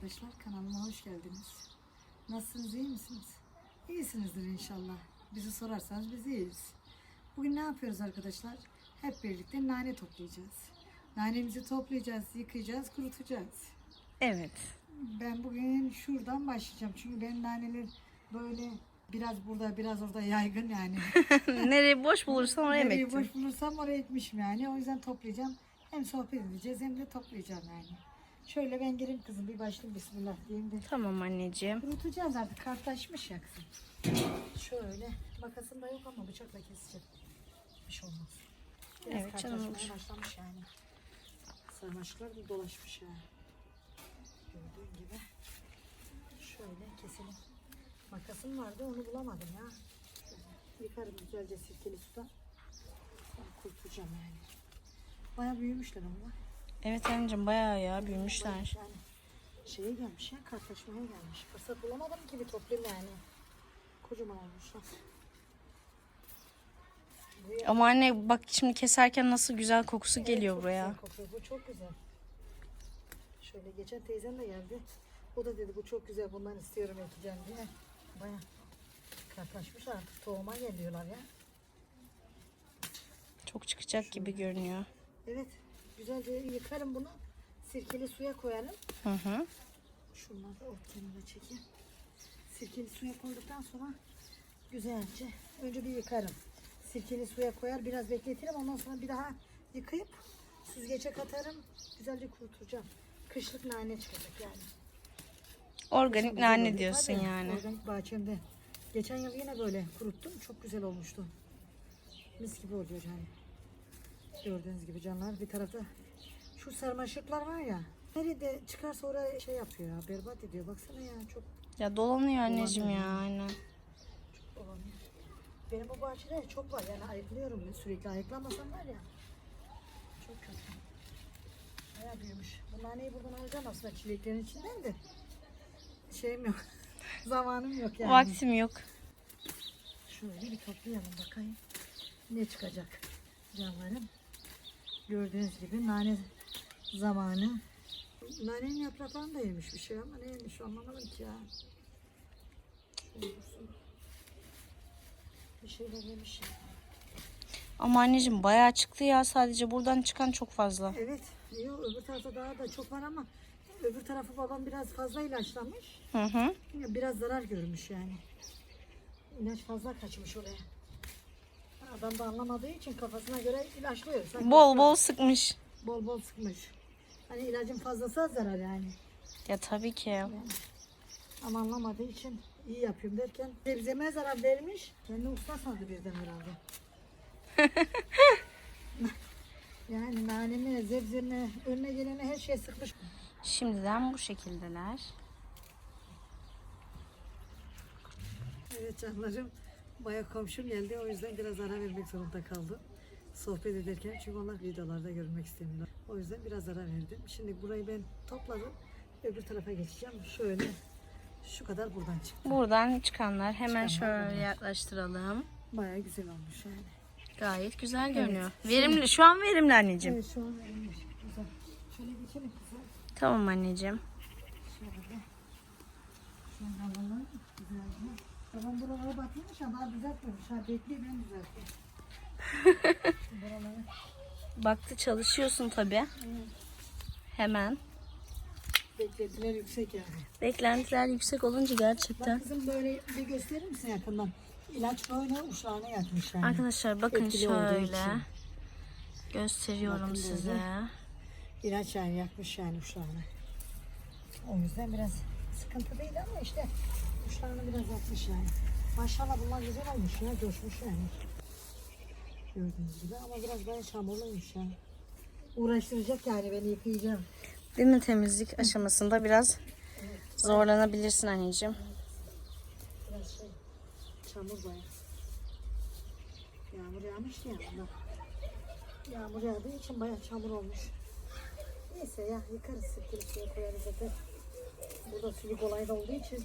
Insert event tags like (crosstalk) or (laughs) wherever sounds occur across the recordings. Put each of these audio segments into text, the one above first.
arkadaşlar. Kanalıma hoş geldiniz. Nasılsınız, iyi misiniz? İyisinizdir inşallah. Bizi sorarsanız biz iyiyiz. Bugün ne yapıyoruz arkadaşlar? Hep birlikte nane toplayacağız. Nanemizi toplayacağız, yıkayacağız, kurutacağız. Evet. Ben bugün şuradan başlayacağım. Çünkü benim naneler böyle biraz burada, biraz orada yaygın yani. (laughs) Nereye boş bulursan oraya Nereyi bekle. boş bulursam oraya ekmişim yani. O yüzden toplayacağım. Hem sohbet edeceğiz hem de toplayacağım yani. Şöyle ben gireyim kızım bir başlayayım bismillah diyeyim de. Tamam anneciğim. Kurutacağız artık kartlaşmış ya kızım. Şöyle makasım da yok ama bıçakla keseceğim. Bir şey olmaz. Biraz Evet, canım olur. başlamış yani. Sarmaşıklar da dolaşmış ya. Gördüğün gibi. Şöyle keselim. Makasım vardı onu bulamadım ya. Yıkarım güzelce sirkeli suda. Sonra kurutacağım yani. Baya büyümüşler ama. Evet anneciğim bayağı ya büyümüşler. Yani şeye gelmiş ya kartlaşmaya gelmiş. Fırsat bulamadım ki bir toplayayım yani. Kocaman olmuşlar. Ama anne bak şimdi keserken nasıl güzel kokusu geliyor çok buraya. kokuyor. Bu çok güzel. Şöyle geçen teyzem de geldi. O da dedi bu çok güzel bundan istiyorum ekeceğim diye. Baya kartlaşmış artık tohuma geliyorlar ya. Çok çıkacak gibi görünüyor. Evet güzelce yıkarım bunu. Sirkeli suya koyarım. Hı hı. Şunları ort kenara çekeyim. Sirkeli suya koyduktan sonra güzelce önce bir yıkarım. Sirkeli suya koyar biraz bekletirim ondan sonra bir daha yıkayıp süzgece katarım. Güzelce kuruturacağım. Kışlık nane çıkacak yani. Organik Güzel nane diyorsun Tabii, yani. Organik bahçemde. Geçen yıl yine böyle kuruttum. Çok güzel olmuştu. Mis gibi oluyor yani. Gördüğünüz gibi canlar bir tarafta şu sarmaşıklar var ya. Nerede çıkarsa oraya şey yapıyor ya berbat ediyor. Baksana ya çok Ya dolanıyor anneciğim ya aynen. dolanıyor. Benim bu bahçede çok var yani ayıklıyorum ben sürekli ayıklamasam var ya. Çok kötü. Bayağı büyümüş. Bu naneyi buradan alacağım aslında çileklerin içinden de. Şeyim yok. (laughs) Zamanım yok yani. Vaktim yok. Şöyle bir toplayalım bakayım. Ne çıkacak canlarım. Gördüğünüz gibi nane zamanı. Nanenin yapraklarını da yemiş bir şey ama ne yemiş anlamadım ki ya. Bir şeyler yemiş. Ama anneciğim bayağı çıktı ya sadece buradan çıkan çok fazla. Evet. Yok öbür tarafta daha da çok var ama öbür tarafı babam biraz fazla ilaçlamış. Hı hı. Biraz zarar görmüş yani. İlaç fazla kaçmış oraya. Adam da anlamadığı için kafasına göre ilaçlıyor. Sanki Bol bol sıkmış. bol bol sıkmış. Hani ilacın fazlası az zarar yani. Ya tabii ki. Ama anlamadığı için iyi yapıyorum derken sebzeme zarar vermiş. Kendi usta sandı birden herhalde. (laughs) yani nanemi, zebzemi, önüne gelene her şey sıkmış. Şimdiden bu şekildeler. Evet canlarım. Baya komşum geldi. O yüzden biraz ara vermek zorunda kaldım. Sohbet ederken çünkü onlar videolarda görünmek istemiyorlar. O yüzden biraz ara verdim. Şimdi burayı ben topladım. Öbür tarafa geçeceğim. Şöyle şu kadar buradan çıktı. Buradan çıkanlar hemen Çıkanlar şöyle bunlar. yaklaştıralım. Baya güzel olmuş yani. Gayet güzel görünüyor. Verimli. Şu an verimli anneciğim. Evet şu an verilmiş. Güzel. Şöyle geçelim kızım. Tamam anneciğim. Şöyle. Şöyle alalım. Güzelce. Babam buralara batırmış ama daha düzeltmemiş. Ha bekliyor ben düzelteyim. Buraları Baktı çalışıyorsun tabii. Hemen. beklentiler yüksek yani. Beklentiler yüksek olunca Bak gerçekten. kızım böyle bir gösterir misin yakından? İlaç böyle uçlarına yatmış yani. Arkadaşlar bakın Etkili şöyle. Gösteriyorum Bakın size. böyle. İlaç yani yakmış yani uçlarına. O yüzden biraz sıkıntı değil ama işte uçlarını biraz yakmış yani. Maşallah bunlar güzel olmuş ya, coşmuş yani. Gördüğünüz gibi ama biraz daha çamurluymuş yani. Uğraştıracak yani beni yıkayacağım. Değil mi temizlik aşamasında biraz zorlanabilirsin anneciğim. Biraz şey, çamur bayağı. Yağmur yağmıştı ya. Yağmur yağdığı için bayağı çamur olmuş. Neyse ya yıkarız sirkeli suya koyarız zaten. Burada sülük olayı da olduğu için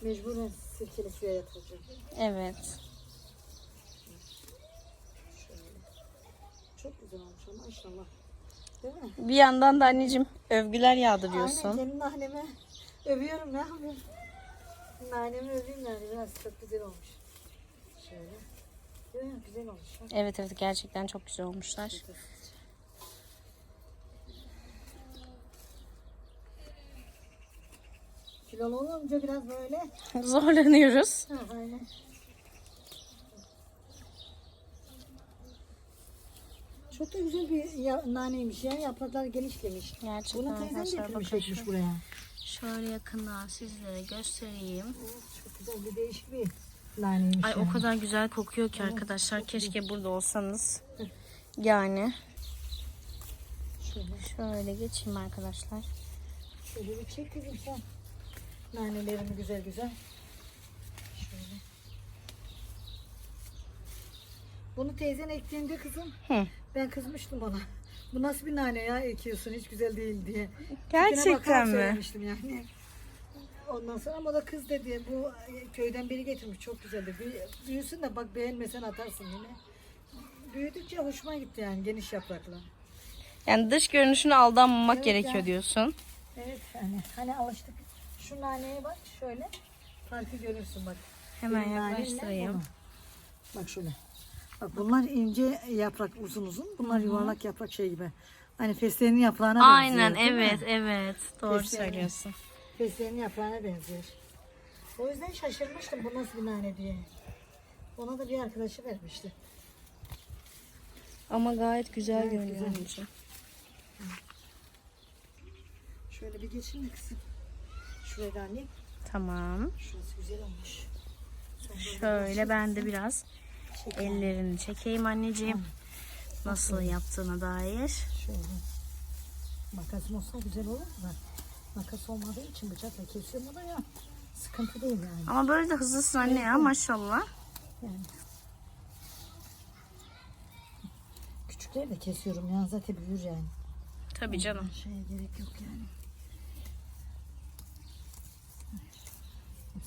mecburen sirkeli suya yatıracağım. Evet. Şöyle. Çok güzel olmuş ama maşallah. Değil mi? Bir yandan da anneciğim övgüler yağdırıyorsun. Aynen senin anneme Övüyorum ne yapayım? Nanemi öveyim yani biraz çok güzel olmuş. Şöyle. Değil mi? Güzel olmuş. Evet evet gerçekten çok güzel olmuşlar. Kilolu olunca biraz böyle. (laughs) Zorlanıyoruz. Ha, aynen. Çok da güzel bir ya, naneymiş ya. Yapraklar genişlemiş. Gerçekten Bunu teyzem getirmiş bakın ekmiş şu- buraya. Şöyle yakından sizlere göstereyim. Çok güzel bir değişik bir naneymiş. Ay yani. o kadar güzel kokuyor ki arkadaşlar. Keşke burada olsanız. Yani Şöyle, şöyle geçeyim arkadaşlar. şöyle bir çek kızım sen. Nanelerimi güzel güzel. Şöyle. Bunu teyzen ektiğinde kızım Hı. ben kızmıştım ona. Bu nasıl bir nane ya ekiyorsun hiç güzel değil diye. Gerçekten mi? söylemiştim yani. Ondan sonra ama da kız dedi bu köyden biri getirmiş çok güzel dedi. Büyüsün de bak beğenmesen atarsın yine. Büyüdükçe hoşuma gitti yani geniş yapraklı. Yani dış görünüşüne aldanmamak Evet gerekiyor ya. diyorsun. Evet hani hani alıştık. Şu naneye bak şöyle farkı görürsün bak. Hemen Benim yaklaştırayım. Bak şöyle. Bak bunlar ince yaprak uzun uzun. Bunlar yuvarlak yaprak şey gibi. Hani fesleğenin yaprağına benziyor. Aynen değil mi? evet evet doğru Fesleğen. söylüyorsun. Fesleğenin yaprağına benziyor. O yüzden şaşırmıştım bu nasıl bir nane diye. Ona da bir arkadaşı vermişti. Ama gayet güzel Gayet görünüyor güzel. Şöyle bir geçeyim mi kızım? Şuraya da anne. Tamam. Şurası güzel olmuş. Şöyle ben de biraz ellerini çekeyim anneciğim. Nasıl yaptığına dair. Şöyle. Makasım olsa güzel olur da. Makas olmadığı için bıçakla kesiyorum o da ya. Sıkıntı değil yani. Ama böyle de hızlısın anne ya maşallah. yani. Küçükleri de kesiyorum ya zaten büyür yani. Tabii canım. Şeye gerek yok yani.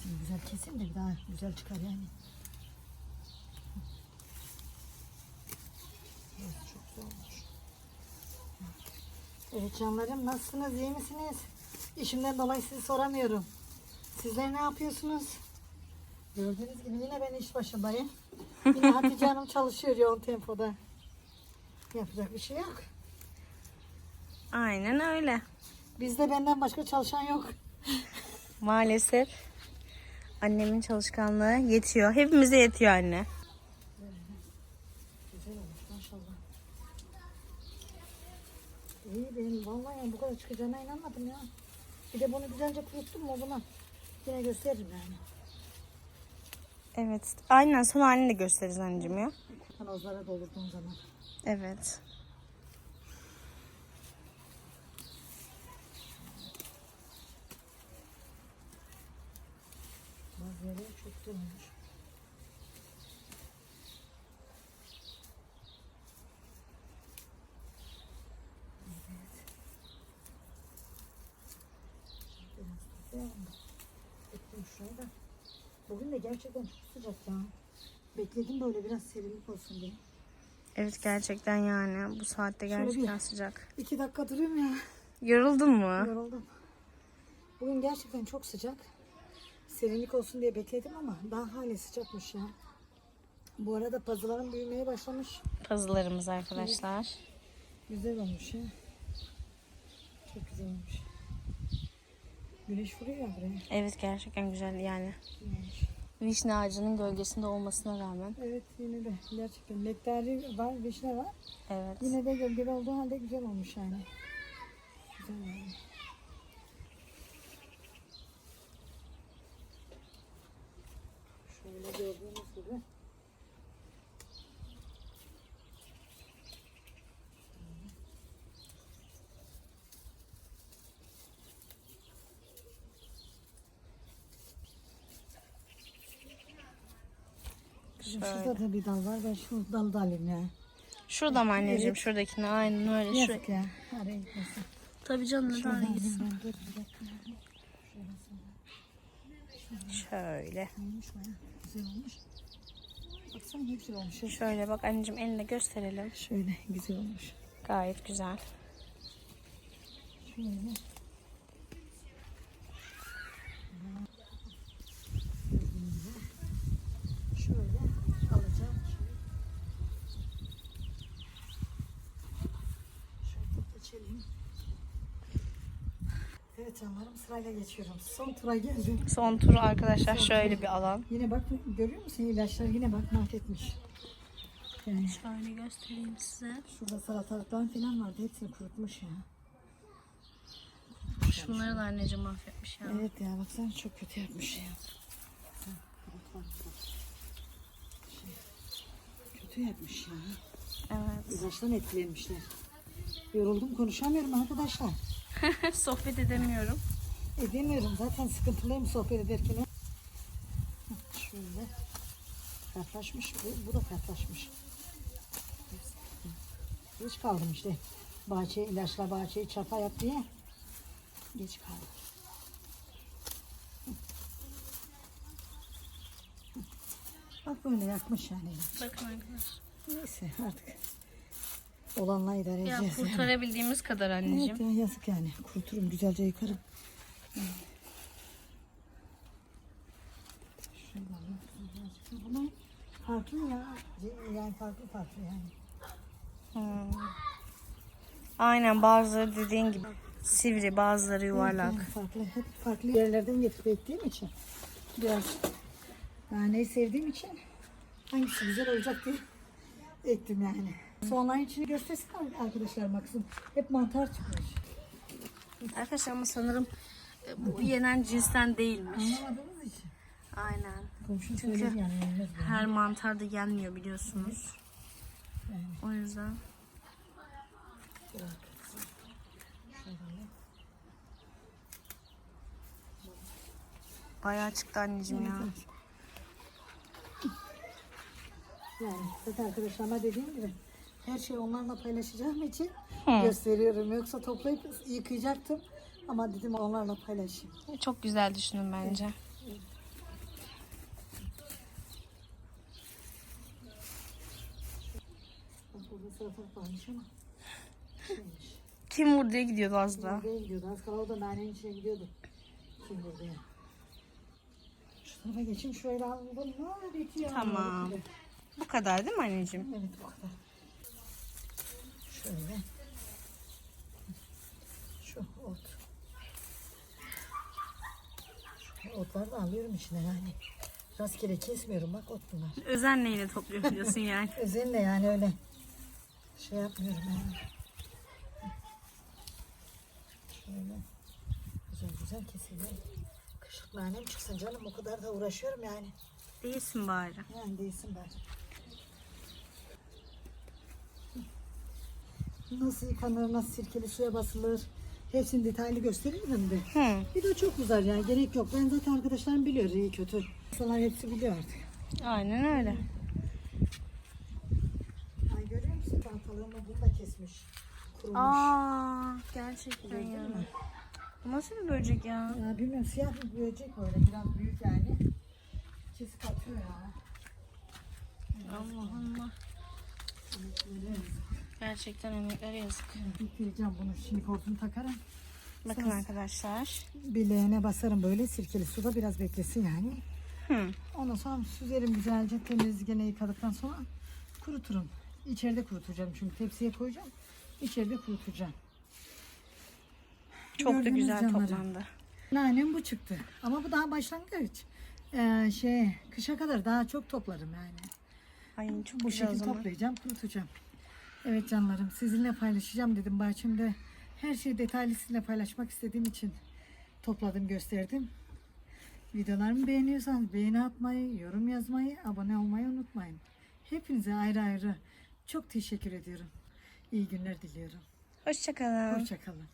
Hepsini güzel bir daha güzel çıkar yani. Evet, çok. Evet canlarım nasılsınız iyi misiniz? İşimden dolayı sizi soramıyorum. Sizler ne yapıyorsunuz? Gördüğünüz gibi yine ben iş başındayım. Yine (laughs) Hatice Hanım çalışıyor yoğun tempoda. Yapacak bir şey yok. Aynen öyle. Bizde benden başka çalışan yok. Maalesef annemin çalışkanlığı yetiyor. Hepimize yetiyor anne. Güzel olmuş maşallah. İyi benim vallahi bu kadar çıkacağına inanmadım ya. Bir de bunu güzelce kuruttum mu o zaman yine gösteririm yani. Evet. Aynen son halini de gösteririz anneciğim ya. Kanozlara doldurduğum zaman. Evet. Yerleri çok olmuş. Evet. Biraz da olmuş. Bekledim da. Bugün de gerçekten çok sıcak ya. Bekledim böyle biraz serinlik olsun diye. Evet gerçekten yani bu saatte Şöyle bir- gerçekten sıcak. İki dakika durayım ya. Yoruldun mu? Yoruldum. Bugün gerçekten çok sıcak. Serinlik olsun diye bekledim ama daha hala sıcakmış ya. Bu arada pazılarım büyümeye başlamış. Pazılarımız arkadaşlar. Güzel olmuş ya. Çok güzel olmuş. Güneş vuruyor ya buraya. Evet gerçekten güzel yani. Olmuş. Vişne ağacının gölgesinde olmasına rağmen. Evet yine de gerçekten nektari var, vişne var. Evet. Yine de gölgeli olduğu halde güzel olmuş yani. Güzel olmuş. Şöyle gördüğünüz gibi. Şurada da bir dal var. Ben şu dalı da alayım ya. Şurada mı anneciğim? Şuradakine aynen öyle. Yazık ya. Araya gitmesin. Tabii canım neden alayım gitsin. ben. Dur bir dakika. Şöyle. Güzel olmuş. Baksana ne güzel olmuş. ya. Şöyle bak anneciğim eline gösterelim. Şöyle güzel olmuş. Gayet güzel. Şöyle. Canlarım sırayla geçiyorum. Son tura geldim. Son tur arkadaşlar şöyle bir alan. Yine bak görüyor musun ilaçlar yine bak mahvetmiş. Yani Şöyle göstereyim size. şurada salatalıklar falan vardı hepsini kurutmuş ya. Şunları da anneciğim mahvetmiş ya. Evet ya baksana çok kötü yapmış ya. Şey, Kötü yapmış ya. Evet. İlaçtan etkilenmişler. Yoruldum konuşamıyorum arkadaşlar. (laughs) Sohbet edemiyorum. Edemiyorum zaten sıkıntılıyım sohbet ederken. Şöyle. Katlaşmış bu, bu da katlaşmış. Geç kaldım işte. Bahçe ilaçla bahçeyi çapa yap diye. Geç kaldım. Bak böyle yakmış yani. Bakın arkadaşlar. Neyse artık olanla idare Ya edeceğiz. yani. kurtarabildiğimiz kadar anneciğim. Evet ya yazık yani. Kuruturum güzelce yıkarım. Bunlar farklı ya. Yani farklı farklı yani. Hmm. Aynen bazıları dediğin gibi sivri bazıları yuvarlak. Evet, yani farklı. Hep farklı yerlerden getirip ektiğim için biraz naneyi sevdiğim için hangisi güzel olacak diye ektim yani. Soğanların içini göstersin arkadaşlar baksın. Hep mantar çıkmış. Arkadaşlar ama sanırım e, bu yenen cinsten değilmiş. Anlamadığımız için. Aynen. Komşum Çünkü yani. bu. Her mantar da yenmiyor biliyorsunuz. Yani. O yüzden. Şöyle. Bayağı çıktı anneciğim ya. Yani zaten arkadaşlarıma dediğim gibi her şeyi onlarla paylaşacağım için Hı. gösteriyorum. Yoksa toplayıp yıkayacaktım. Ama dedim onlarla paylaşayım. Çok güzel düşündüm bence. Şeymiş. Kim vurduya gidiyordu az daha. Buraya gidiyordu. Az kala o da nanenin içine gidiyordu. Kim buraya? Şu tarafa geçeyim. Şöyle alalım. Ne bitiyor. Tamam. Bu kadar değil mi anneciğim? Evet bu kadar. Şöyle. Şu ot. Şu otları da alıyorum içine yani. Rastgele kesmiyorum bak ot bunlar. Özenle yine topluyor biliyorsun (laughs) yani. Özenle yani öyle şey yapmıyorum yani. Şöyle güzel güzel kesiliyor. Kışlık nanem çıksın canım o kadar da uğraşıyorum yani. Değilsin bari. Yani değilsin ben. Nasıl yıkanır, nasıl sirkeli suya basılır. Hepsini detaylı gösteririm de. Hı. Bir de çok güzel yani gerek yok. Ben zaten arkadaşlarım biliyor iyi kötü. İnsanlar hepsi biliyor artık. Aynen öyle. Ay görüyor musun pantalığımı bunu da kesmiş. Kurumuş. Aa, gerçekten ya. Bu nasıl bir böcek ya? Ya bilmiyorum siyah bir böcek böyle biraz büyük yani. Kesip atıyor ya. Allah Allah. Böyle Gerçekten emeklere yazık. Bitireceğim bunu şimdi hortumu takarım. Bakın arkadaşlar. Bileğine basarım böyle sirkeli suda biraz beklesin yani. Hı. Ondan sonra süzerim güzelce temiz gene yıkadıktan sonra kuruturum. İçeride kurutacağım çünkü tepsiye koyacağım. İçeride kurutacağım. Çok da Gördünüz güzel canlarım. toplandı. Nanem bu çıktı. Ama bu daha başlangıç. Ee, şey kışa kadar daha çok toplarım yani. Ay çok Bu güzel şekilde toplayacağım, kurutacağım. Evet canlarım, sizinle paylaşacağım dedim bahçemde. Her şeyi detaylı sizinle paylaşmak istediğim için topladım, gösterdim. Videolarımı beğeniyorsanız beğeni atmayı, yorum yazmayı, abone olmayı unutmayın. Hepinize ayrı ayrı çok teşekkür ediyorum. İyi günler diliyorum. Hoşçakalın. Hoşçakalın.